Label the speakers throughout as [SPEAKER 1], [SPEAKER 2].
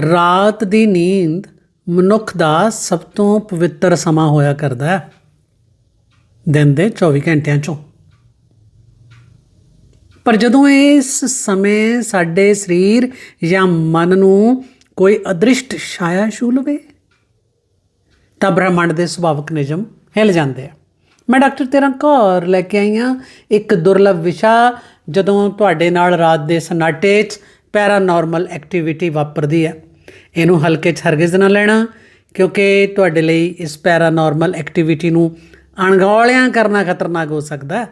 [SPEAKER 1] ਰਾਤ ਦੀ ਨੀਂਦ ਮਨੁੱਖ ਦਾ ਸਭ ਤੋਂ ਪਵਿੱਤਰ ਸਮਾਂ ਹੋਇਆ ਕਰਦਾ ਹੈ। ਦਿਨ ਦੇ 24 ਘੰਟਿਆਂ ਚੋਂ। ਪਰ ਜਦੋਂ ਇਸ ਸਮੇਂ ਸਾਡੇ ਸਰੀਰ ਜਾਂ ਮਨ ਨੂੰ ਕੋਈ ਅਦ੍ਰਿਸ਼ਟ ਛਾਇਆ ਛੂ ਲਵੇ, ਤਾਂ ਬ੍ਰਹਿਮੰਡ ਦੇ ਸੁਭਾਵਿਕ ਨਿਯਮ ਹਿਲ ਜਾਂਦੇ ਆ। ਮੈਂ ਡਾਕਟਰ ਤੇਰਾ ਕੌਰ ਲੈ ਕੇ ਆਈ ਹਾਂ। ਇੱਕ ਦੁਰਲਭ ਵਿਸ਼ਾ ਜਦੋਂ ਤੁਹਾਡੇ ਨਾਲ ਰਾਤ ਦੇ ਸਨਾਟੇ 'ਚ ਪੈਰਾਨੋਰਮਲ ਐਕਟੀਵਿਟੀ ਵਾਪਰਦੀ ਹੈ। ਇਹਨੂੰ ਹਲਕੇ 'ਚ ਹਰਗਿਜ਼ ਨਾ ਲੈਣਾ, ਕਿਉਂਕਿ ਤੁਹਾਡੇ ਲਈ ਇਸ ਪੈਰਾਨੋਰਮਲ ਐਕਟੀਵਿਟੀ ਨੂੰ ਅਣਗੌਲਿਆਂ ਕਰਨਾ ਖਤਰਨਾਕ ਹੋ ਸਕਦਾ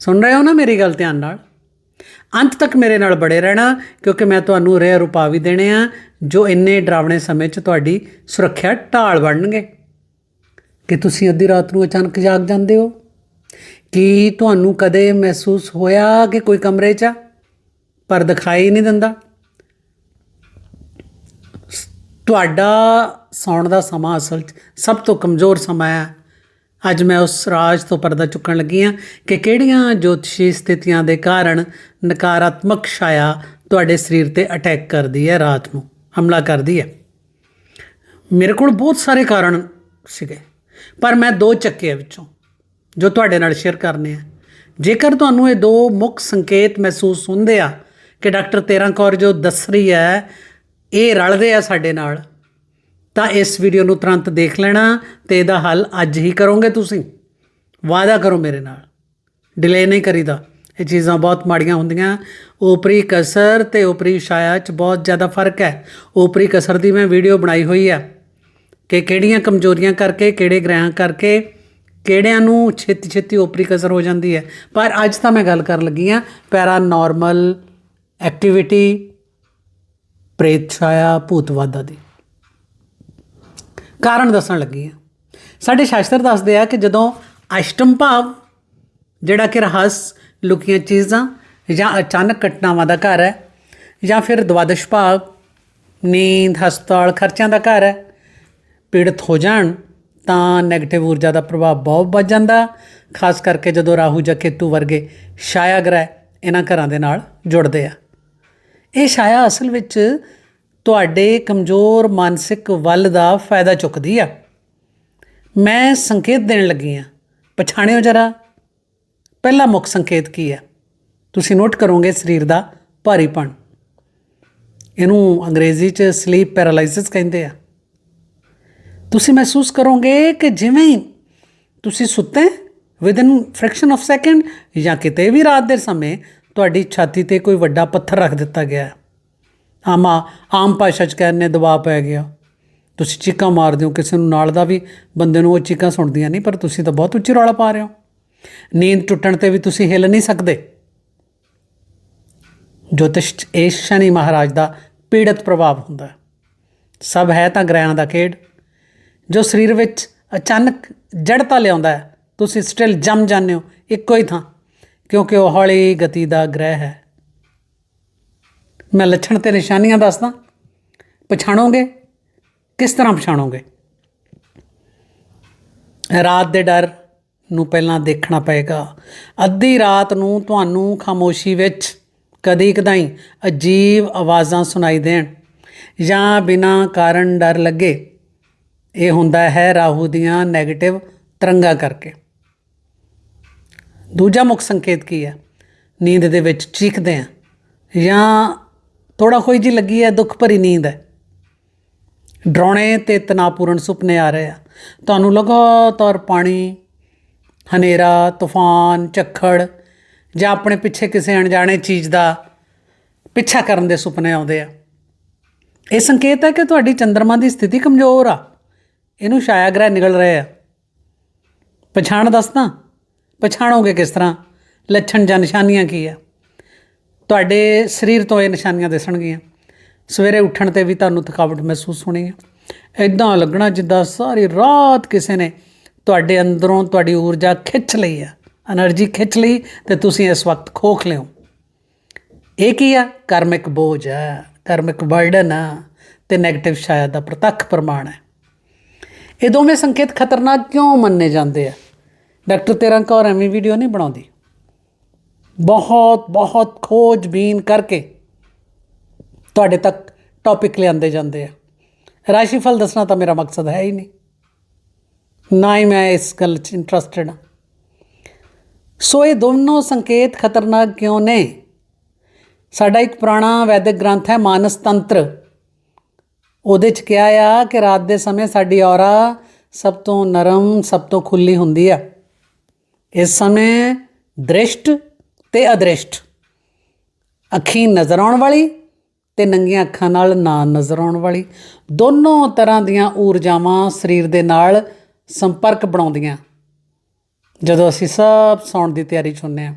[SPEAKER 1] ਸੁਣ ਰਹੇ ਹੋ ਨਾ ਮੇਰੀ ਗੱਲ ਧਿਆਨ ਨਾਲ? ਅੰਤ ਤੱਕ ਮੇਰੇ ਨਾਲ ਬੜੇ ਰਹਿਣਾ, ਕਿਉਂਕਿ ਮੈਂ ਤੁਹਾਨੂੰ ਰੇ ਰੁਪਾ ਵੀ ਦੇਣੇ ਆ, ਜੋ ਇੰਨੇ ਡਰਾਵਣੇ ਸਮੇਂ 'ਚ ਤੁਹਾਡੀ ਸੁਰੱਖਿਆ ਢਾਲ ਬਣਨਗੇ। ਕਿ ਤੁਸੀਂ ਅੱਧੀ ਰਾਤ ਨੂੰ ਅਚਾਨਕ ਜਾਗ ਜਾਂਦੇ ਹੋ? ਕੀ ਤੁਹਾਨੂੰ ਕਦੇ ਮਹਿਸੂਸ ਹੋਇਆ ਕਿ ਕੋਈ ਕਮਰੇ 'ਚ ਆ? ਪਰ ਦਿਖਾਈ ਨਹੀਂ ਦਿੰਦਾ। ਸ- ਤੁਹਾਡਾ ਸੌਣ ਦਾ ਸਮਾਂ ਅਸਲ 'ਚ ਸਭ ਤੋਂ ਕਮਜ਼ੋਰ ਸਮਾਂ ਹੈ। ਅੱਜ ਮੈਂ ਉਸ ਰਾਜ ਤੋਂ ਪਰਦਾ ਚੁੱਕਣ ਲੱਗੀ ਹਾਂ ਕਿ ਕਿਹੜੀਆਂ ਜੋਤਸ਼ੀ ਸਥਿਤੀਆਂ ਦੇ ਕਾਰਨ ਨਕਾਰਾਤਮਕ ਛਾਇਆ ਤੁਹਾਡੇ ਸਰੀਰ ਤੇ ਅਟੈਕ ਕਰਦੀ ਹੈ, ਰਾਤ ਨੂੰ ਹਮਲਾ ਕਰਦੀ ਹੈ। ਮੇਰੇ ਕੋਲ ਬਹੁਤ ਸਾਰੇ ਕਾਰਨ ਸੀਗੇ, ਪਰ ਮੈਂ ਦੋ ਚੱਕੇ ਵਿੱਚੋਂ ਜੋ ਤੁਹਾਡੇ ਨਾਲ ਸ਼ੇਅਰ ਕਰਨੇ ਆ। ਜੇਕਰ ਤੁਹਾਨੂੰ ਇਹ ਦੋ ਮੁੱਖ ਸੰਕੇਤ ਮਹਿਸੂਸ ਹੁੰਦੇ ਆ ਕਿ ਡਾਕਟਰ ਤੇਰਾਂ ਕੌਰ ਜੋ ਦੱਸ ਰਹੀ ਹੈ, ਇਹ ਰਲਦੇ ਆ ਸਾਡੇ ਨਾਲ। ਤਾਂ ਇਸ ਵੀਡੀਓ ਨੂੰ ਤੁਰੰਤ ਦੇਖ ਲੈਣਾ ਤੇ ਇਹਦਾ ਹੱਲ ਅੱਜ ਹੀ ਕਰੋਗੇ ਤੁਸੀਂ। ਵਾਅਦਾ ਕਰੋ ਮੇਰੇ ਨਾਲ। ਡਿਲੇ ਨਹੀਂ ਕਰੀਦਾ। ਇਹ ਚੀਜ਼ਾਂ ਬਹੁਤ ਮਾੜੀਆਂ ਹੁੰਦੀਆਂ। ਓਪਰੀ ਕਸਰ ਤੇ ਓਪਰੀ ਛਾਇਆ 'ਚ ਬਹੁਤ ਜ਼ਿਆਦਾ ਫ਼ਰਕ ਹੈ। ਉਪਰੀ ਕਸਰ ਦੀ ਮੈਂ ਵੀਡੀਓ ਬਣਾਈ ਹੋਈ ਆ ਕਿ ਕਿਹੜੀਆਂ ਕਮਜ਼ੋਰੀਆਂ ਕਰਕੇ, ਕਿਹੜੇ ਗ੍ਰਹਿਾਂ ਕਰਕੇ, ਕਿਹੜਿਆਂ ਨੂੰ ਛੇਤੀ ਛੇਤੀ ਓਪਰੀ ਕਸਰ ਹੋ ਜਾਂਦੀ ਹੈ। ਪਰ ਅੱਜ ਤਾਂ ਮੈਂ ਗੱਲ ਕਰਨ ਲੱਗੀ ਆ ਪੈਰਾਨੋਰਮਲ ਐਕਟੀਵਿਟੀ ਪ੍ਰੇਤ ਛਾਇਆ ਭੂਤਵਾਦਾ ਦੀ। ਕਾਰਨ ਦੱਸਣ ਲੱਗੀ ਹਾਂ। ਸਾਡੇ ਸ਼ਾਸਤਰ ਦੱਸਦੇ ਆ ਕਿ ਜਦੋਂ ਅਸ਼ਟਮ ਭਾਵ, ਜਿਹੜਾ ਕਿ ਰਹੱਸ ਲੁਕੀਆਂ ਚੀਜ਼ਾਂ ਜਾਂ ਅਚਾਨਕ ਘਟਨਾਵਾਂ ਦਾ ਘਰ ਹੈ, ਜਾਂ ਫਿਰ ਦਵਾਦਸ਼ ਭਾਵ, ਨੀਂਦ, ਹਸਪਤਾਲ ਖਰਚਿਆਂ ਦਾ ਘਰ ਹੈ, ਪੀੜਤ ਹੋ ਜਾਣ, ਤਾਂ 네ਗੇਟਿਵ ਊਰਜਾ ਦਾ ਪ੍ਰਭਾਵ ਬਹੁਤ ਵੱਧ ਜਾਂਦਾ, ਖਾਸ ਕਰਕੇ ਜਦੋਂ ਰਾਹੂ ਜਾਂ ਕੇਤੂ ਵਰਗੇ ਛਾਇਆ ਗ੍ਰਹਿ ਇਹਨਾਂ ਘਰਾਂ ਦੇ ਨਾਲ ਜੁੜਦੇ ਆ। ਇਹ ਛਾਇਆ ਅਸਲ ਵਿੱਚ ਤੁਹਾਡੇ ਕਮਜ਼ੋਰ ਮਾਨਸਿਕ ਵੱਲ ਦਾ ਫਾਇਦਾ ਚੁੱਕਦੀ ਆ। ਮੈਂ ਸੰਕੇਤ ਦੇਣ ਲੱਗੀ ਆ। ਪਛਾਣਿਓ ਜਰਾ, ਪਹਿਲਾ ਮੁੱਖ ਸੰਕੇਤ ਕੀ ਹੈ ਤੁਸੀਂ ਨੋਟ ਕਰੋਗੇ ਸਰੀਰ ਦਾ ਭਾਰੀਪਣ। ਇਹਨੂੰ ਅੰਗਰੇਜ਼ੀ 'ਚ ਸਲੀਪ ਪੈਰਾਲਾਈਸਿਸ ਕਹਿੰਦੇ ਆ। ਤੁਸੀਂ ਮਹਿਸੂਸ ਕਰੋਗੇ ਕਿ ਜਿਵੇਂ ਹੀ ਤੁਸੀਂ ਸੁੱਤੇ ਵਿਦਨ ਫ੍ਰੈਕਸ਼ਨ ਆਫ ਸੈਕਿੰਡ ਜਾਂ ਕਿਤੇ ਵੀ ਰਾਤ ਦੇ ਸਮੇਂ ਤੁਹਾਡੀ ਛਾਤੀ ਤੇ ਕੋਈ ਵੱਡਾ ਪੱਥਰ ਰੱਖ ਦਿੱਤਾ ਗਿਆ ਹੈ। ਆਮਾ, ਆਮ ਭਾਸ਼ਾ 'ਚ ਕਹਿੰਦੇ ਦਬਾਅ ਪੈ ਗਿਆ। ਤੁਸੀਂ ਚੀਕਾਂ ਮਾਰਦੇ ਹੋ, ਕਿਸੇ ਨੂੰ ਨਾਲ ਦਾ ਵੀ ਬੰਦੇ ਨੂੰ ਉਹ ਚੀਕਾਂ ਸੁਣਦੀਆਂ ਨਹੀਂ, ਪਰ ਤੁਸੀਂ ਤਾਂ ਬਹੁਤ ਉੱਚੀ ਰੌਲਾ ਪਾ ਰਹੇ ਹੋ। ਨੀਂਦ ਟੁੱਟਣ ਤੇ ਵੀ ਤੁਸੀਂ ਹਿੱਲ ਨਹੀਂ ਸਕਦੇ। ਜੋਤਿਸ਼ ਇਹ ਸ਼ਨੀ ਮਹਾਰਾਜ ਦਾ ਪੀੜਤ ਪ੍ਰਭਾਵ ਹੁੰਦਾ ਸਭ ਹੈ ਤਾਂ ਗ੍ਰਹਿਆਂ ਦਾ ਖੇਡ। ਜੋ ਸਰੀਰ ਵਿੱਚ ਅਚਾਨਕ ਜੜਤਾ ਲਿਆਉਂਦਾ ਹੈ, ਤੁਸੀਂ ਸਟਿਲ ਜੰਮ ਜਾਂਦੇ ਹੋ, ਇੱਕੋ ਹੀ ਥਾਂ। ਕਿਉਂਕਿ ਉਹ ਹੌਲੀ ਗਤੀ ਦਾ ਗ੍ਰਹਿ ਹੈ। ਮੈਂ ਲੱਛਣ ਤੇ ਨਿਸ਼ਾਨੀਆਂ ਦੱਸਦਾ। ਪਛਾਣੋਗੇ? ਕਿਸ ਤਰ੍ਹਾਂ ਪਛਾਣੋਗੇ? ਰਾਤ ਦੇ ਡਰ ਨੂੰ ਪਹਿਲਾਂ ਦੇਖਣਾ ਪਏਗਾ। ਅੱਧੀ ਰਾਤ ਨੂੰ ਤੁਹਾਨੂੰ ਖਾਮੋਸ਼ੀ ਵਿੱਚ ਕਦੀ ਕਦਾਈ ਅਜੀਬ ਆਵਾਜ਼ਾਂ ਸੁਣਾਈ ਦੇਣ ਜਾਂ ਬਿਨਾਂ ਕਾਰਨ ਡਰ ਲੱਗੇ। ਇਹ ਹੁੰਦਾ ਹੈ ਰਾਹੂ ਦੀਆਂ 네ਗੇਟਿਵ ਤਰੰਗਾਂ ਕਰਕੇ। ਦੂਜਾ ਮੁੱਖ ਸੰਕੇਤ ਕੀ ਹੈ? ਨੀਂਦ ਦੇ ਵਿੱਚ ਚੀਖਦੇ ਆ ਜਾਂ ਥੋੜਾ ਕੋਈ ਜੀ ਲੱਗੀ ਹੈ, ਦੁੱਖ ਭਰੀ ਨੀਂਦ ਹੈ। ਡਰਾਉਣੇ ਤੇ ਤਣਾਅਪੂਰਨ ਸੁਪਨੇ ਆ ਰਹੇ ਆ। ਤੁਹਾਨੂੰ ਲਗਾਤਾਰ ਪਾਣੀ, ਹਨੇਰਾ, ਤੂਫਾਨ, ਝੱਖੜ ਜਾਂ ਆਪਣੇ ਪਿੱਛੇ ਕਿਸੇ ਅਣਜਾਣੇ ਚੀਜ਼ ਦਾ ਪਿੱਛਾ ਕਰਨ ਦੇ ਸੁਪਨੇ ਆਉਂਦੇ ਆ। ਇਹ ਸੰਕੇਤ ਹੈ ਕਿ ਤੁਹਾਡੀ ਚੰ드ਰਮਾ ਦੀ ਸਥਿਤੀ ਕਮਜ਼ੋਰ ਆ। ਇਹਨੂੰ ਛਾਇਆ ਗ੍ਰਹਿ ਨਿਕਲ ਰਹੇ ਆ। ਪਛਾਣ ਦੱਸਦਾ। ਪਛਾਣੋਗੇ ਕਿਸ ਤਰ੍ਹਾਂ? ਲੱਛਣ ਜਾਂ ਨਿਸ਼ਾਨੀਆਂ ਕੀ ਆ? ਤੁਹਾਡੇ ਸਰੀਰ ਤੋਂ ਇਹ ਨਿਸ਼ਾਨੀਆਂ ਦਿਸਣਗੀਆਂ। ਸਵੇਰੇ ਉੱਠਣ ਤੇ ਵੀ ਤੁਹਾਨੂੰ ਥਕਾਵਟ ਮਹਿਸੂਸ ਹੋਣੀ ਹੈ ਇਦਾਂ ਲੱਗਣਾ ਜਿੱਦਾਂ ਸਾਰੀ ਰਾਤ ਕਿਸੇ ਨੇ ਤੁਹਾਡੇ ਅੰਦਰੋਂ ਤੁਹਾਡੀ ਊਰਜਾ ਖਿੱਚ ਲਈ ਆ। એનર્ਜੀ ਖਿੱਚ ਲਈ ਤੇ ਤੁਸੀਂ ਇਸ ਵਕਤ ਖੋਖ ਲਿਓ। ਇਹ ਕੀ ਆ? ਕਰਮਿਕ ਬੋਝ ਆ, ਕਰਮਿਕ ਬਰਡਨ ਆ ਤੇ ਨੈਗੇਟਿਵ ਸ਼ਾਇਦ ਦਾ ਪ੍ਰਤੱਖ ਪ੍ਰਮਾਣ ਹੈ ਇਹ ਦੋਵੇਂ ਸੰਕੇਤ ਖਤਰਨਾਕ ਕਿਉਂ ਮੰਨੇ ਜਾਂਦੇ ਆ? ਡਾਕਟਰ ਤੇਰਾਂ ਕੌਰ ਐਵੇਂ ਵੀਡੀਓ ਨਹੀਂ ਬਣਾਉਂਦੀ। ਬਹੁਤ ਬਹੁਤ ਖੋਜਬੀਨ ਕਰਕੇ ਤੁਹਾਡੇ ਤੱਕ ਟੌਪਿਕ ਲਿਆਂਦੇ ਜਾਂਦੇ ਆ। ਰਾਸ਼ੀਫਲ ਦੱਸਣਾ ਤਾਂ ਮੇਰਾ ਮਕਸਦ ਹੈ ਹੀ ਨਹੀਂ। ਨਾ ਹੀ ਮੈਂ ਇਸ ਗੱਲ 'ਚ ਇੰਟਰਸਟਿਡ ਹਾਂ। ਸੋ ਇਹ ਦੋਨੋਂ ਸੰਕੇਤ ਖਤਰਨਾਕ ਕਿਉਂ ਨੇ? ਸਾਡਾ ਇੱਕ ਪੁਰਾਣਾ ਵੈਦਿਕ ਗ੍ਰੰਥ ਹੈ, ਮਾਨਸ ਤੰਤਰ। ਉਹਦੇ 'ਚ ਕਿਹਾ ਆ ਕਿ ਰਾਤ ਦੇ ਸਮੇਂ ਸਾਡੀ ਔਰਾ ਸਭ ਤੋਂ ਨਰਮ, ਸਭ ਤੋਂ ਖੁੱਲੀ ਹੁੰਦੀ ਆ। ਇਸ ਸਮੇਂ ਦ੍ਰਿਸ਼ਟ ਤੇ ਅਦ੍ਰਿਸ਼ਟ। ਅੱਖੀਂ ਨਜ਼ਰ ਆਉਣ ਵਾਲੀ ਤੇ ਨੰਗੀਆਂ ਅੱਖਾਂ ਨਾਲ ਨਾ ਨਜ਼ਰ ਆਉਣ ਵਾਲੀ। ਦੋਨੋਂ ਤਰ੍ਹਾਂ ਦੀਆਂ ਊਰਜਾਵਾਂ ਸਰੀਰ ਦੇ ਨਾਲ ਸੰਪਰਕ ਬਣਾਉਂਦੀਆਂ। ਜਦੋਂ ਅਸੀਂ ਸਭ ਸੌਣ ਦੀ ਤਿਆਰੀ 'ਚ ਹੁੰਦੇ ਹਾਂ,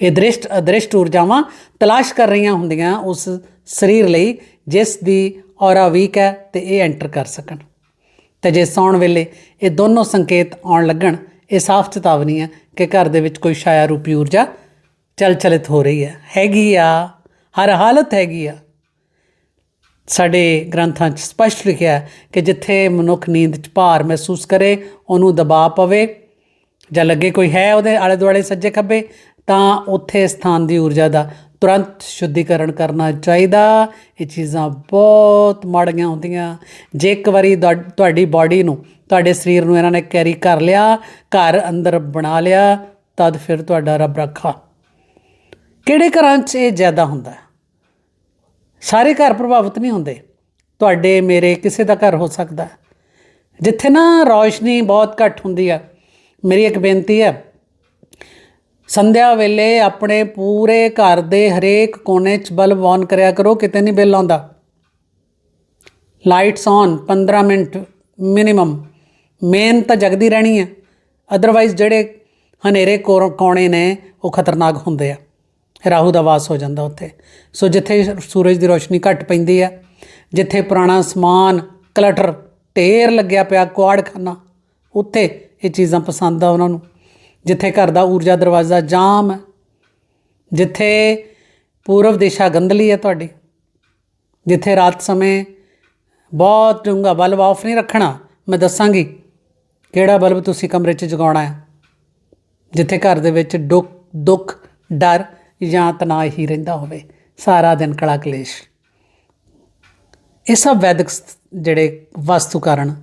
[SPEAKER 1] ਇਹ ਦ੍ਰਿਸ਼ਟ ਅਦ੍ਰਿਸ਼ਟ ਊਰਜਾਵਾਂ ਤਲਾਸ਼ ਕਰ ਰਹੀਆਂ ਹੁੰਦੀਆਂ ਉਸ ਸਰੀਰ ਲਈ, ਜਿਸ ਦੀ ਔਰਾ ਵੀਕ ਹੈ ਤੇ ਇਹ ਐਂਟਰ ਕਰ ਸਕਣ। ਤੇ ਜੇ ਸੌਣ ਵੇਲੇ ਇਹ ਦੋਨੋਂ ਸੰਕੇਤ ਆਉਣ ਲੱਗਣ ਇਹ ਸਾਫ਼ ਚੇਤਾਵਨੀ ਹੈ ਕਿ ਘਰ ਦੇ ਵਿੱਚ ਕੋਈ ਛਾਇਆ ਰੂਪੀ ਊਰਜਾ ਚਲਚਲਿਤ ਹੋ ਰਹੀ ਹੈ। ਹੈਗੀ ਆ। ਹਰ ਹਾਲਤ ਹੈਗੀ ਆ। ਸਾਡੇ ਗ੍ਰੰਥਾਂ 'ਚ ਸਪਸ਼ਟ ਲਿਖਿਆ ਹੈ ਕਿ ਜਿੱਥੇ ਮਨੁੱਖ ਨੀਂਦ 'ਚ ਭਾਰ ਮਹਿਸੂਸ ਕਰੇ, ਉਹਨੂੰ ਦਬਾਅ ਪਵੇ ਜਾਂ ਲੱਗੇ ਕੋਈ ਹੈ ਉਹਦੇ ਆਲੇ ਦੁਆਲੇ ਸੱਜੇ ਖੱਬੇ, ਤਾਂ ਉੱਥੇ ਸਥਾਨ ਦੀ ਊਰਜਾ ਦਾ ਤੁਰੰਤ ਸ਼ੁੱਧੀਕਰਨ ਕਰਨਾ ਚਾਹੀਦਾ। ਇਹ ਚੀਜ਼ਾਂ ਬਹੁਤ ਮਾੜੀਆਂ ਹੁੰਦੀਆਂ। ਜੇ ਇੱਕ ਵਾਰੀ ਤੁਹਾ- ਤੁਹਾਡੀ ਬਾਡੀ ਨੂੰ ਤੁਹਾਡੇ ਸਰੀਰ ਨੂੰ ਇਹਨਾਂ ਨੇ ਕੈਰੀ ਕਰ ਲਿਆ, ਘਰ ਅੰਦਰ ਬਣਾ ਲਿਆ, ਤਦ ਫਿਰ ਤੁਹਾਡਾ ਰੱਬ ਰੱਖਾ। ਕਿਹੜੇ ਘਰਾਂ 'ਚ ਇਹ ਜ਼ਿਆਦਾ ਹੁੰਦਾ? ਸਾਰੇ ਘਰ ਪ੍ਰਭਾਵਿਤ ਨਹੀਂ ਹੁੰਦੇ। ਤੁਹਾਡੇ, ਮੇਰੇ, ਕਿਸੇ ਦਾ ਘਰ ਹੋ ਸਕਦਾ। ਜਿੱਥੇ ਨਾ ਰੌਸ਼ਨੀ ਬਹੁਤ ਘੱਟ ਹੁੰਦੀ ਆ। ਮੇਰੀ ਇੱਕ ਬੇਨਤੀ ਹੈ, ਸੰਧਿਆ ਵੇਲੇ ਆਪਣੇ ਪੂਰੇ ਘਰ ਦੇ ਹਰੇਕ ਕੋਨੇ 'ਚ ਬਲਬ ਔਨ ਕਰਿਆ ਕਰੋ, ਕਿਤੇ ਨਹੀਂ ਬਿੱਲ ਆਉਂਦਾ। ਲਾਈਟਸ ਔਨ 15 ਮਿੰਟ ਮਿਨੀਮਮ ਮੇਨ ਤਾਂ ਜਗਦੀ ਰਹਿਣੀ ਹੈ। ਅਦਰਵਾਈਜ਼ ਜਿਹੜੇ ਹਨੇਰੇ ਕੋਣੇ ਨੇ, ਉਹ ਖਤਰਨਾਕ ਹੁੰਦੇ ਆ। ਰਾਹੂ ਦਾ ਵਾਸ ਹੋ ਜਾਂਦਾ ਉੱਥੇ। ਸੋ ਜਿੱਥੇ ਸੂਰਜ ਦੀ ਰੋਸ਼ਨੀ ਘੱਟ ਪੈਂਦੀ ਆ, ਜਿੱਥੇ ਪੁਰਾਣਾ ਸਮਾਨ ਕਲਟਰ ਢੇਰ ਲੱਗਿਆ ਪਿਆ, ਕੁਆੜਖਾਨਾ, ਉੱਥੇ ਇਹ ਚੀਜ਼ਾਂ ਪਸੰਦ ਆ ਉਹਨਾਂ ਨੂੰ। ਜਿੱਥੇ ਘਰ ਦਾ ਊਰਜਾ ਦਰਵਾਜ਼ਾ ਜਾਮ ਹੈ, ਜਿੱਥੇ ਪੂਰਬ ਦਿਸ਼ਾ ਗੰਧਲੀ ਹੈ ਤੁਹਾਡੀ, ਜਿੱਥੇ ਰਾਤ ਸਮੇਂ ਬਹੁਤ ਡੂੰਘਾ ਬਲਬ ਆਫ ਨਹੀਂ ਰੱਖਣਾ, ਮੈਂ ਦੱਸਾਂਗੀ। ਕਿਹੜਾ ਬਲਬ ਤੁਸੀਂ ਕਮਰੇ 'ਚ ਜਗਾਉਣਾ ਹੈ? ਜਿੱਥੇ ਘਰ ਦੇ ਵਿੱਚ ਦੁੱਖ ਦੁੱਖ, ਡਰ ਜਾਂ ਤਣਾਅ ਹੀ ਰਹਿੰਦਾ ਹੋਵੇ। ਸਾਰਾ ਦਿਨ ਕਲਾ ਕਲੇਸ਼। ਇਹ ਸਭ ਵੈਦਿਕ ਸ- ਜਿਹੜੇ ਵਸਤੂ ਕਾਰਨ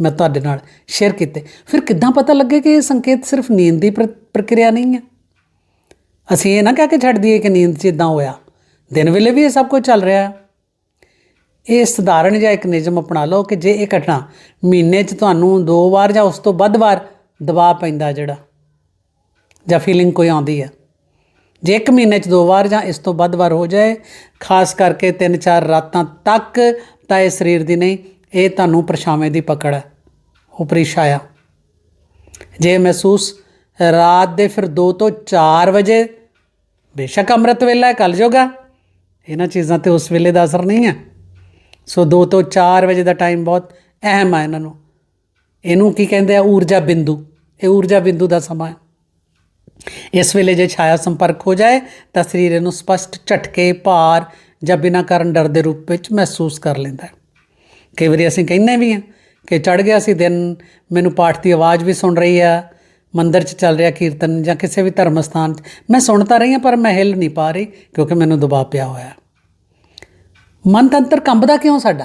[SPEAKER 1] ਮੈਂ ਤੁਹਾਡੇ ਨਾਲ ਸ਼ੇਅਰ ਕੀਤੇ। ਫਿਰ ਕਿੱਦਾਂ ਪਤਾ ਲੱਗੇ ਕਿ ਇਹ ਸੰਕੇਤ ਸਿਰਫ ਨੀਂਦ ਦੀ ਪ੍ਰ- ਪ੍ਰਕਿਰਿਆ ਨਹੀਂ ਹੈ? ਅਸੀਂ ਇਹ ਨਾ ਕਹਿ ਕੇ ਛੱਡ ਦਈਏ ਕਿ ਨੀਂਦ 'ਚ ਇਦਾਂ ਹੋਇਆ। ਦਿਨ ਵੇਲੇ ਵੀ ਇਹ ਸਭ ਕੁਝ ਚੱਲ ਰਿਹਾ ਹੈ। ਇਹ ਸਧਾਰਨ ਜਿਹਾ ਇੱਕ ਨਿਯਮ ਅਪਣਾ ਲਓ ਕਿ ਜੇ ਇਹ ਘਟਨਾ ਮਹੀਨੇ 'ਚ ਤੁਹਾਨੂੰ ਦੋ ਵਾਰ ਜਾਂ ਉਸ ਤੋਂ ਵੱਧ ਵਾਰ ਦਬਾਅ ਪੈਂਦਾ ਜਿਹੜਾ, ਜਾਂ ਫੀਲਿੰਗ ਕੋਈ ਆਉਂਦੀ ਹੈ ਜੇ ਇੱਕ ਮਹੀਨੇ 'ਚ ਦੋ ਵਾਰ ਜਾਂ ਇਸ ਤੋਂ ਵੱਧ ਵਾਰ ਹੋ ਜਾਏ, ਖਾਸ ਕਰਕੇ 3-4 ਰਾਤਾਂ ਤੱਕ ਤਾਂ ਇਹ ਸਰੀਰ ਦੀ ਨਹੀਂ, ਇਹ ਤੁਹਾਨੂੰ ਪਰਛਾਵੇਂ ਦੀ ਪਕੜ ਹੈ ਉਪਰੀ ਛਾਇਆ। ਜੇ ਮਹਿਸੂਸ ਰਾਤ ਦੇ ਫਿਰ 2 ਤੋਂ 4 ਵਜੇ, ਬੇਸ਼ੱਕ ਅੰਮ੍ਰਿਤ ਵੇਲਾ ਹੈ ਕਲ ਜੋਗਾ ਇਹਨਾਂ ਚੀਜ਼ਾਂ ਤੇ ਉਸ ਵੇਲੇ ਦਾ ਅਸਰ ਨਹੀਂ ਹੈ ਸੋ 2 ਤੋਂ 4 ਵਜੇ ਦਾ ਟਾਈਮ ਬਹੁਤ ਅਹਿਮ ਹੈ ਇਹਨਾਂ ਨੂੰ। ਇਹਨੂੰ ਕੀ ਕਹਿੰਦੇ ਆ? ਊਰਜਾ ਬਿੰਦੂ। ਇਹ ਊਰਜਾ ਬਿੰਦੂ ਦਾ ਸਮਾਂ ਹੈ। ਇਸ ਵੇਲੇ ਜੇ ਛਾਇਆ ਸੰਪਰਕ ਹੋ ਜਾਏ, ਤਾਂ ਸਰੀਰ ਇਹਨੂੰ ਸਪਸ਼ਟ ਝਟਕੇ, ਭਾਰ ਜਾਂ ਬਿਨਾਂ ਕਾਰਨ ਡਰ ਦੇ ਰੂਪ ਵਿੱਚ ਮਹਿਸੂਸ ਕਰ ਲੈਂਦਾ ਹੈ। ਕਈ ਵਾਰੀ ਅਸੀਂ ਕਹਿੰਦੇ ਵੀ ਹਾਂ ਕਿ ਚੜ ਗਿਆ ਸੀ ਦਿਨ, ਮੈਨੂੰ ਪਾਠ ਦੀ ਆਵਾਜ਼ ਵੀ ਸੁਣ ਰਹੀ ਆ, ਮੰਦਰ 'ਚ ਚੱਲ ਰਿਹਾ ਕੀਰਤਨ ਜਾਂ ਕਿਸੇ ਵੀ ਧਰਮ ਸਥਾਨ 'ਚ। ਮੈਂ ਸੁਣ ਤਾਂ ਰਹੀ ਹਾਂ, ਪਰ ਮੈਂ ਹਿੱਲ ਨਹੀਂ ਪਾ ਰਹੀ ਕਿਉਂਕਿ ਮੈਨੂੰ ਦਬਾਅ ਪਿਆ ਹੋਇਆ ਮਨ ਤੰਤਰ ਕੰਬਦਾ ਕਿਉਂ ਸਾਡਾ?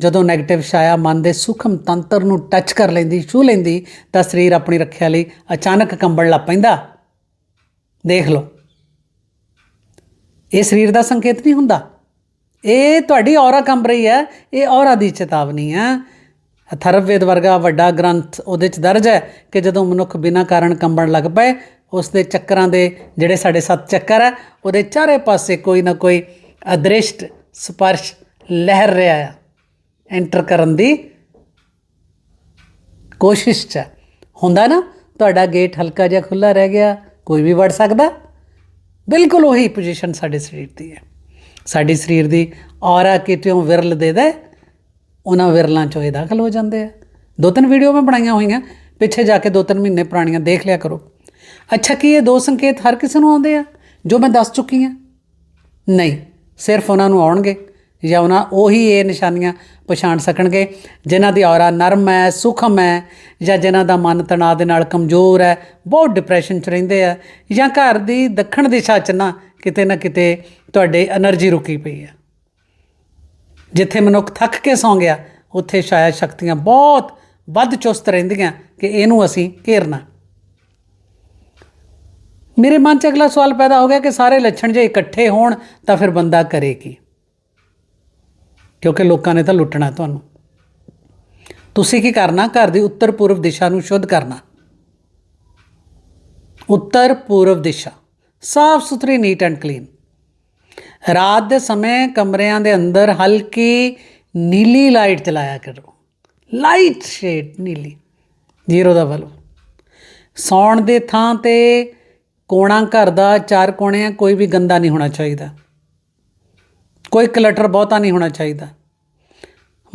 [SPEAKER 1] ਜਦੋਂ 네ਗੇਟਿਵ ਛਾਇਆ ਮਨ ਦੇ ਸੂਖਮ ਤੰਤਰ ਨੂੰ ਟੱਚ ਕਰ ਲੈਂਦੀ ਛੂ ਲੈਂਦੀ, ਤਾਂ ਸਰੀਰ ਆਪਣੀ ਰੱਖਿਆ ਲਈ ਅਚਾਨਕ ਕੰਬਣ ਲੱਗ ਪੈਂਦਾ। ਦੇਖ ਲਓ। ਇਹ ਸਰੀਰ ਦਾ ਸੰਕੇਤ ਨਹੀਂ ਹੁੰਦਾ। ਇਹ ਤੁਹਾਡੀ ਔਰਾ ਕੰਬ ਰਹੀ ਹੈ, ਇਹ ਔਰਾ ਦੀ ਚੇਤਾਵਨੀ ਹੈ। ਅਥਰਵਵੇਦ ਵਰਗਾ ਵੱਡਾ ਗ੍ਰੰਥ ਉਹਦੇ ਚ ਦਰਜ ਹੈ ਕਿ ਜਦੋਂ ਮਨੁੱਖ ਬਿਨਾਂ ਕਾਰਨ ਕੰਬਣ ਲੱਗ ਪਏ ਉਸ ਦੇ ਚੱਕਰਾਂ ਦੇ ਜਿਹੜੇ ਸਾਡੇ ਸੱਤ ਚੱਕਰ ਹੈ, ਉਹਦੇ ਚਾਰੇ ਪਾਸੇ ਕੋਈ ਨਾ ਕੋਈ ਅਦ੍ਰਿਸ਼ਟ ਸਪਰਸ਼ ਲਹਿਰ ਰਿਹਾ ਆ। ਐਂਟਰ ਕਰਨ ਦੀ ਕੋਸ਼ਿਸ਼ ਚ ਹੁੰਦਾ ਨਾ, ਤੁਹਾਡਾ ਗੇਟ ਹਲਕਾ ਜਿਹਾ ਖੁੱਲਾ ਰਹਿ ਗਿਆ, ਕੋਈ ਵੀ ਵੜ ਸਕਦਾ। ਬਿਲਕੁਲ ਉਹੀ ਪੋਜੀਸ਼ਨ ਸਾਡੇ ਸਰੀਰ ਦੀ ਹੈ। ਸਾਡੇ ਸਰੀਰ ਦੀ ਔਰਾ ਕਿਤਿਓਂ ਵਿਰਲ ਦੇ ਦੇ, ਉਹਨਾਂ ਵਿਰਲਾਂ ਚੋਂ ਇਹ ਦਾਖਲ ਹੋ ਜਾਂਦੇ ਆ। ਦੋ ਤਿੰਨ ਵੀਡੀਓ ਮੈਂ ਬਣਾਈਆਂ ਹੋਈਆਂ, ਪਿੱਛੇ ਜਾ ਕੇ ਦੋ ਤਿੰਨ ਮਹੀਨੇ ਪੁਰਾਣੀਆਂ ਦੇਖ ਲਿਆ ਕਰੋ। ਅੱਛਾ, ਕੀ ਇਹ ਦੋ ਸੰਕੇਤ ਹਰ ਕਿਸੇ ਨੂੰ ਆਉਂਦੇ ਆ, ਜੋ ਮੈਂ ਦੱਸ ਚੁੱਕੀ ਹਾਂ? ਨਹੀਂ। ਸਿਰਫ ਉਹਨਾਂ ਨੂੰ ਆਉਣਗੇ ਜਾਂ ਉਹਨਾਂ ਉਹੀ ਇਹ ਨਿਸ਼ਾਨੀਆਂ ਪਛਾਣ ਸਕਣਗੇ, ਜਿਨ੍ਹਾਂ ਦੀ ਔਰਾ ਨਰਮ ਹੈ, ਸੁਖਮ ਹੈ, ਜਾਂ ਜਿਨ੍ਹਾਂ ਦਾ ਮਨ ਤਣਾਅ ਦੇ ਨਾਲ ਕਮਜ਼ੋਰ ਹੈ, ਬਹੁਤ ਡਿਪਰੈਸ਼ਨ 'ਚ ਰਹਿੰਦੇ ਆ, ਜਾਂ ਘਰ ਦੀ ਦੱਖਣ ਦਿਸ਼ਾ 'ਚ ਨਾ ਕਿਤੇ ਨਾ ਕਿਤੇ ਤੁਹਾਡੇ એનર્ਜੀ ਰੁਕੀ ਪਈ ਹੈ ਜਿੱਥੇ ਮਨੁੱਖ ਥੱਕ ਕੇ ਸੌਂ ਗਿਆ, ਉੱਥੇ ਸ਼ਾਇਦ ਸ਼ਕਤੀਆਂ ਬਹੁਤ ਵੱਧ ਚੁਸਤ ਰਹਿੰਦੀਆਂ ਕਿ ਇਹਨੂੰ ਅਸੀਂ ਘੇਰਨਾ। ਮੇਰੇ ਮਨ 'ਚ ਅਗਲਾ ਸਵਾਲ ਪੈਦਾ ਹੋ ਗਿਆ ਕਿ ਸਾਰੇ ਲੱਛਣ ਜੇ ਇਕੱਠੇ ਹੋਣ ਤਾਂ ਫਿਰ ਬੰਦਾ ਕਰੇ ਕੀ? ਕਿਉਂਕਿ ਲੋਕਾਂ ਨੇ ਤਾਂ ਲੁੱਟਣਾ ਤੁਹਾਨੂੰ। ਤੁਸੀਂ ਕੀ ਕਰਨਾ? ਘਰ ਦੀ ਉੱਤਰ ਪੂਰਬ ਦਿਸ਼ਾ ਨੂੰ ਸ਼ੁੱਧ ਕਰਨਾ। ਉੱਤਰ ਪੂਰਬ ਦਿਸ਼ਾ। ਸਾਫ਼ ਸੁਥਰੀ ਨੀਟ ਐਂਡ ਕਲੀਨ ਰਾਤ ਦੇ ਸਮੇਂ ਕਮਰਿਆਂ ਦੇ ਅੰਦਰ ਹਲਕੀ ਨੀਲੀ ਲਾਈਟ ਚਲਾਇਆ ਕਰੋ। ਲਾਈਟ ਸ਼ੇਡ ਨੀਲੀ। ਜ਼ੀਰੋ ਦਾ ਬਲਬ ਸੌਣ ਦੇ ਥਾਂ ਤੇ ਕੋਣਾ ਘਰ ਦਾ, ਚਾਰ ਕੋਣੇ ਆ ਕੋਈ ਵੀ ਗੰਦਾ ਨਹੀਂ ਹੋਣਾ ਚਾਹੀਦਾ। ਕੋਈ ਕਲਟਰ ਬਹੁਤਾ ਨਹੀਂ ਹੋਣਾ ਚਾਹੀਦਾ।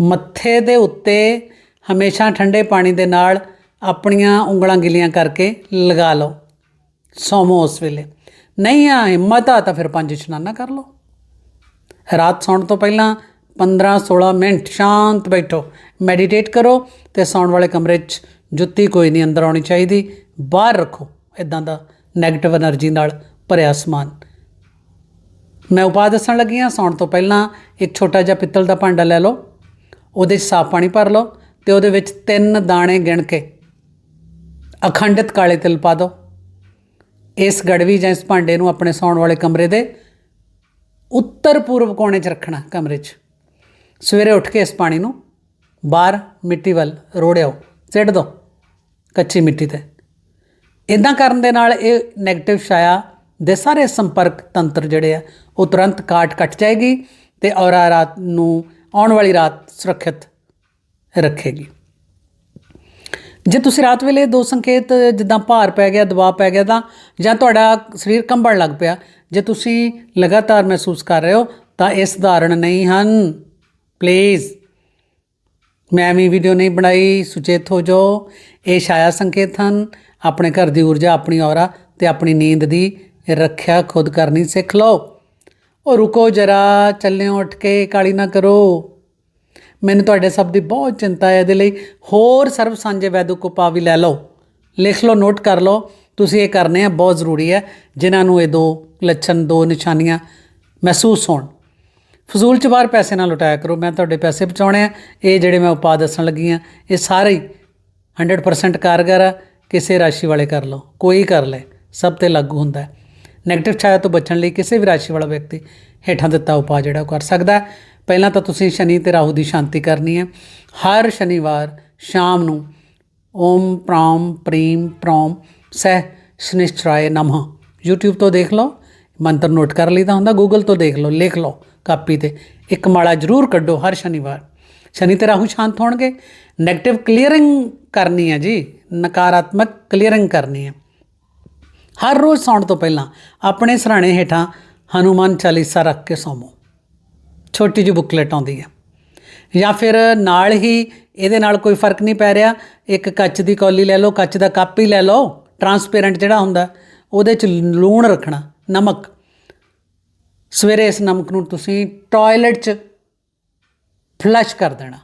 [SPEAKER 1] ਮੱਥੇ ਦੇ ਉੱਤੇ ਹਮੇਸ਼ਾ ਠੰਡੇ ਪਾਣੀ ਦੇ ਨਾਲ ਆਪਣੀਆਂ ਉਂਗਲਾਂ ਗਿੱਲੀਆਂ ਕਰਕੇ ਲਗਾ ਲਓ। ਸੌਮੋ ਉਸ ਵੇਲੇ। ਨਹੀਂ ਆ ਹਿੰਮਤ ਆ ਤਾਂ ਫਿਰ ਪੰਜ ਇਸ਼ਨਾਨਾ ਕਰ ਲਓ। ਰਾਤ ਸੌਣ ਤੋਂ ਪਹਿਲਾਂ 15 16 ਮਿੰਟ ਸ਼ਾਂਤ ਬੈਠੋ। ਮੈਡੀਟੇਟ ਕਰੋ ਤੇ ਸੌਣ ਵਾਲੇ ਕਮਰੇ 'ਚ ਜੁੱਤੀ ਕੋਈ ਨਹੀਂ ਅੰਦਰ ਆਉਣੀ ਚਾਹੀਦੀ। ਬਾਹਰ ਰੱਖੋ। ਇਦਾਂ ਦਾ ਨੈਗੇਟਿਵ એનર્ਜੀ ਨਾਲ ਭਰਿਆ ਸਮਾਨ। ਮੈਂ ਉਪਾਅ ਦੱਸਣ ਲੱਗੀ ਹਾਂ, ਸੌਣ ਤੋਂ ਪਹਿਲਾਂ ਇੱਕ ਛੋਟਾ ਜਿਹਾ ਪਿੱਤਲ ਦਾ ਭਾਂਡਾ ਲੈ ਲਓ, ਉਹਦੇ 'ਚ ਸਾਫ਼ ਪਾਣੀ ਭਰ ਲਓ ਤੇ ਉਹਦੇ ਵਿੱਚ ਤਿੰਨ ਦਾਣੇ ਗਿਣ ਕੇ ਅਖੰਡਿਤ ਕਾਲੇ ਤਿਲ ਪਾ ਦਿਓ। ਇਸ ਗੜਵੀ ਜਾਂ ਇਸ ਭਾਂਡੇ ਨੂੰ ਆਪਣੇ ਸੌਣ ਵਾਲੇ ਕਮਰੇ ਦੇ ਉੱਤਰ ਪੂਰਬ ਕੋਣੇ 'ਚ ਰੱਖਣਾ, ਕਮਰੇ 'ਚ। ਸਵੇਰੇ ਉੱਠ ਕੇ ਇਸ ਪਾਣੀ ਨੂੰ ਬਾਹਰ ਮਿੱਟੀ ਵੱਲ ਰੋੜਿਓ ਸਿੱਟ ਦਿਓ ਕੱਚੀ ਮਿੱਟੀ ਤੇ। ਇਦਾਂ ਕਰਨ ਦੇ ਨਾਲ ਇਹ 네ਗੇਟਿਵ ਛਾਇਆ ਦੇ ਸਾਰੇ ਸੰਪਰਕ ਤੰਤਰ ਜਿਹੜੇ ਆ, ਉਹ ਤੁਰੰਤ ਕਾਟ ਕੱਟ ਜਾਏਗੀ ਤੇ ਔਰਾ ਰਾਤ ਨੂੰ ਆਉਣ ਵਾਲੀ ਰਾਤ ਸੁਰੱਖਿਅਤ ਰੱਖੇਗੀ। ਜੇ ਤੁਸੀਂ ਰਾਤ ਵੇਲੇ ਦੋ ਸੰਕੇਤ, ਜਿੱਦਾਂ ਭਾਰ ਪੈ ਗਿਆ, ਦਬਾਅ ਪੈ ਗਿਆ, ਤਾਂ ਜਾਂ ਤੁਹਾਡਾ ਸਰੀਰ ਕੰਬਣ ਲੱਗ ਪਿਆ, ਜੇ ਤੁਸੀਂ ਲਗਾਤਾਰ ਮਹਿਸੂਸ ਕਰ ਰਹੇ ਹੋ, ਤਾਂ ਇਹ ਸਧਾਰਨ ਨਹੀਂ ਹਨ। ਪਲੀਜ਼ ਮੈਂ ਵੀ ਵੀਡੀਓ ਨਹੀਂ ਬਣਾਈ, ਸੁਚੇਤ ਹੋ ਜਾਓ। ਇਹ ਛਾਇਆ ਸੰਕੇਤ ਹਨ। ਆਪਣੇ ਘਰ ਦੀ ਊਰਜਾ, ਆਪਣੀ ਔਰਾ ਤੇ ਆਪਣੀ ਨੀਂਦ ਦੀ ਰੱਖਿਆ ਖੁਦ ਕਰਨੀ ਸਿੱਖ ਲਓ। ਉਹ ਰੁਕੋ ਜਰਾ, ਚੱਲਿਓ, ਉੱਠ ਕੇ ਕਾਲੀ ਨਾ ਕਰੋ। ਮੈਨੂੰ ਤੁਹਾਡੇ ਸਭ ਦੀ ਬਹੁਤ ਚਿੰਤਾ ਹੈ, ਇਹਦੇ ਲਈ ਹੋਰ ਸਰਵ ਸਾਂਝੇ ਵੈਦਿਕ ਉਪਾਅ ਵੀ ਲੈ ਲਓ। ਲਿਖ ਲਓ, ਨੋਟ ਕਰ ਲਓ। ਤੁਸੀਂ ਇਹ ਕਰਨੇ ਆ, ਬਹੁਤ ਜ਼ਰੂਰੀ ਹੈ। ਜਿਨ੍ਹਾਂ ਨੂੰ ਇਹ ਦੋ ਲੱਛਣ, ਦੋ ਨਿਸ਼ਾਨੀਆਂ ਮਹਿਸੂਸ ਹੋਣ। ਫਜ਼ੂਲ ਚ ਬਾਹਰ ਪੈਸੇ ਨਾ ਲੁਟਾਇਆ ਕਰੋ। ਮੈਂ ਤੁਹਾਡੇ ਪੈਸੇ ਬਚਾਉਣੇ ਆ। ਇਹ ਜਿਹੜੇ ਮੈਂ ਉਪਾਅ ਦੱਸਣ ਲੱਗੀ ਆ, ਇਹ ਸਾਰੇ ਹੀ 100% ਕਾਰਗਰ ਆ। ਕਿਸੇ ਰਾਸ਼ੀ ਵਾਲੇ ਕਰ ਲਓ, ਕੋਈ ਕਰ ਲੈ ਸਭ ਤੇ ਲਾਗੂ ਹੁੰਦਾ ਹੈ। ਨੈਗੇਟਿਵ ਛਾਇਆ ਤੋਂ ਬਚਣ ਲਈ ਕਿਸੇ ਵੀ ਰਾਸ਼ੀ ਵਾਲਾ ਵਿਅਕਤੀ ਹੇਠਾਂ ਦਿੱਤਾ ਉਪਾਅ ਜਿਹੜਾ ਉਹ ਕਰ ਸਕਦਾ ਹੈ। ਪਹਿਲਾਂ ਤਾਂ ਤੁਸੀਂ ਸ਼ਨੀ ਤੇ ਰਾਹੂ ਦੀ ਸ਼ਾਂਤੀ ਕਰਨੀ ਹੈ। ਹਰ ਸ਼ਨੀਵਾਰ ਸ਼ਾਮ ਨੂੰ ਓਮ ਪ੍ਰਾਮ ਪ੍ਰੀਮ ਪ੍ਰੋਮ ਸਹਿ ਸ਼ਨਿਸ਼ਚਰਾਏ ਨਮः। YouTube ਤੋਂ ਦੇਖ ਲਓ, ਮੰਤਰ ਨੋਟ ਕਰ ਲਈਦਾ ਹੁੰਦਾ, Google ਤੋਂ ਦੇਖ ਲਓ, ਲਿਖ ਲਓ, ਕਾਪੀ ਤੇ ਇੱਕ ਮਾਲਾ ਜ਼ਰੂਰ ਕੱਢੋ ਹਰ ਸ਼ਨੀਵਾਰ। ਸ਼ਨੀ ਤੇ ਰਾਹੂ ਸ਼ਾਂਤ ਹੋਣਗੇ। 네ਗੇਟਿਵ ਕਲੀਅਰਿੰਗ ਕਰਨੀ ਹੈ ਜੀ। ਨਕਾਰਾਤਮਕ ਕਲੀਅਰਿੰਗ ਕਰਨੀ ਹੈ। ਹਰ ਰੋਜ਼ ਸੌਣ ਤੋਂ ਪਹਿਲਾਂ ਆਪਣੇ ਸਰਾਣੇ ਹੇਠਾਂ ਹਨੂਮਾਨ ਚਾਲੀਸਾ ਰੱਖ ਕੇ ਸੌਵੋ। ਛੋਟੀ ਜਿਹੀ ਬੁਕਲੇਟ ਆਉਂਦੀ ਹੈ। ਜਾਂ ਫਿਰ ਨਾਲ ਹੀ ਇਹਦੇ ਨਾਲ ਕੋਈ ਫ਼ਰਕ ਨਹੀਂ ਪੈ ਰਿਹਾ। ਇੱਕ ਕੱਚ ਦੀ ਕੌਲੀ ਲੈ ਲਓ, ਕੱਚ ਦਾ ਕੱਪ ਹੀ ਲੈ ਲਓ ਟਰਾਂਸਪੇਰੈਂਟ ਜਿਹੜਾ ਹੁੰਦਾ, ਉਹਦੇ ਚ ਲੂਣ ਰੱਖਣਾ, ਨਮਕ। ਸਵੇਰੇ ਇਸ ਨਮਕ ਨੂੰ ਤੁਸੀਂ ਟਾਇਲਟ 'ਚ ਫਲਸ਼ ਕਰ ਦੇਣਾ।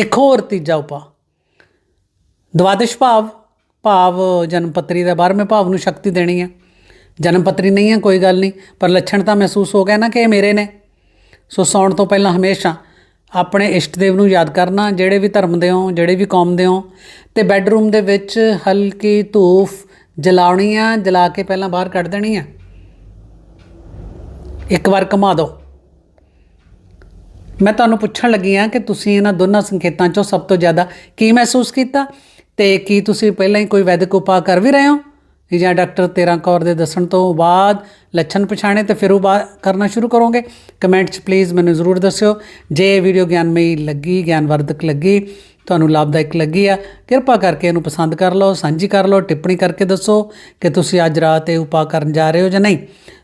[SPEAKER 1] ਇੱਕ ਹੋਰ ਤੀਜਾ ਉਪਾਅ। ਦਵਾਦਸ਼ ਭਾਵ ਭਾਵ ਜਨਮ ਪੱਤਰੀ ਦਾ 12ਵੇਂ ਭਾਵ ਨੂੰ ਸ਼ਕਤੀ ਦੇਣੀ ਹੈ। ਜਨਮ ਪੱਤਰੀ ਨਹੀਂ ਹੈ, ਕੋਈ ਗੱਲ ਨਹੀਂ, ਪਰ ਲੱਛਣ ਤਾਂ ਮਹਿਸੂਸ ਹੋ ਗਿਆ ਨਾ ਕਿ ਇਹ ਮੇਰੇ ਨੇ। ਸੋ ਸੌਣ ਤੋਂ ਪਹਿਲਾਂ ਹਮੇਸ਼ਾ ਆਪਣੇ ਇਸ਼ਟ ਦੇਵ ਨੂੰ ਯਾਦ ਕਰਨਾ, ਜਿਹੜੇ ਵੀ ਧਰਮ ਦੇ ਹੋ, ਜਿਹੜੇ ਵੀ ਕੌਮ ਦੇ ਹੋ। ਤੇ ਬੈੱਡਰੂਮ ਦੇ ਵਿੱਚ ਹਲਕੀ ਧੂਫ ਜਲਾਉਣੀ ਆ, ਜਲਾ ਕੇ ਪਹਿਲਾਂ ਬਾਹਰ ਕੱਢ ਦੇਣੀ ਆ। ਇੱਕ ਵਾਰ ਘੁਮਾ ਦਿਓ। ਮੈਂ ਤੁਹਾਨੂੰ ਪੁੱਛਣ ਲੱਗੀ ਆ ਕਿ ਤੁਸੀਂ ਇਹਨਾਂ ਦੋਨਾਂ ਸੰਕੇਤਾਂ ਚੋਂ ਸਭ ਤੋਂ ਜ਼ਿਆਦਾ ਕੀ ਮਹਿਸੂਸ ਕੀਤਾ ਤੇ ਕੀ ਤੁਸੀਂ ਪਹਿਲਾਂ ਹੀ ਕੋਈ ਵੈਦਿਕ ਉਪਾਅ ਕਰ ਵੀ ਰਹੇ ਹੋ? ਜਾਂ ਡਾਕਟਰ ਤੇਰਾ ਕੌਰ ਦੇ ਦੱਸਣ ਤੋਂ ਬਾਅਦ ਲੱਛਣ ਪਛਾਣੇ ਤੇ ਫਿਰ ਉਹ ਬਾਅਦ ਕਰਨਾ ਸ਼ੁਰੂ ਕਰੋਗੇ? ਕਮੈਂਟ 'ਚ ਪਲੀਜ਼ ਮੈਨੂੰ ਜ਼ਰੂਰ ਦੱਸਿਓ। ਜੇ ਇਹ ਵੀਡੀਓ ਗਿਆਨਮਈ ਲੱਗੀ, ਗਿਆਨਵਰਧਕ ਲੱਗੀ, ਤੁਹਾਨੂੰ ਲਾਭਦਾਇਕ ਲੱਗੀ ਆ, ਕਿਰਪਾ ਕਰਕੇ ਇਹਨੂੰ ਪਸੰਦ ਕਰ ਲਓ, ਸਾਂਝੀ ਕਰ ਲਓ, ਟਿੱਪਣੀ ਕਰਕੇ ਦੱਸੋ ਕਿ ਤੁਸੀਂ ਅੱਜ ਰਾਤ ਇਹ ਉਪਾਅ ਕਰਨ ਜਾ ਰਹੇ ਹੋ ਜਾਂ ਨਹੀਂ।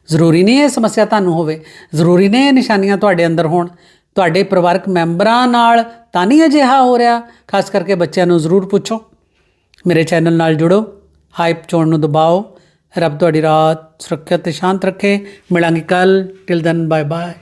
[SPEAKER 1] ਜ਼ਰੂਰੀ ਨਹੀਂ ਇਹ ਸਮੱਸਿਆ ਤੁਹਾਨੂੰ ਹੋਵੇ। ਜ਼ਰੂਰੀ ਨਹੀਂ ਇਹ ਨਿਸ਼ਾਨੀਆਂ ਤੁਹਾਡੇ ਅੰਦਰ ਹੋਣ। ਤੁਹਾਡੇ ਪਰਿਵਾਰਕ ਮੈਂਬਰਾਂ ਨਾਲ ਤਾਂ ਨਹੀਂ ਅਜਿਹਾ ਹੋ ਰਿਹਾ? ਖਾਸ ਕਰਕੇ ਬੱਚਿਆਂ ਨੂੰ ਜ਼ਰੂਰ ਪੁੱਛੋ। ਮੇਰੇ ਚੈਨਲ ਨਾਲ ਜੁੜੋ। ਹਾਈਪ ਚੋਣ ਨੂੰ ਦਬਾਓ। ਰੱਬ ਤੁਹਾਡੀ ਰਾਤ ਸੁਰੱਖਿਅਤ ਤੇ ਸ਼ਾਂਤ ਰੱਖੇ। ਮਿਲਾਂਗੇ ਕੱਲ ਟਿਲ ਦਨ ਬਾਏ ਬਾਏ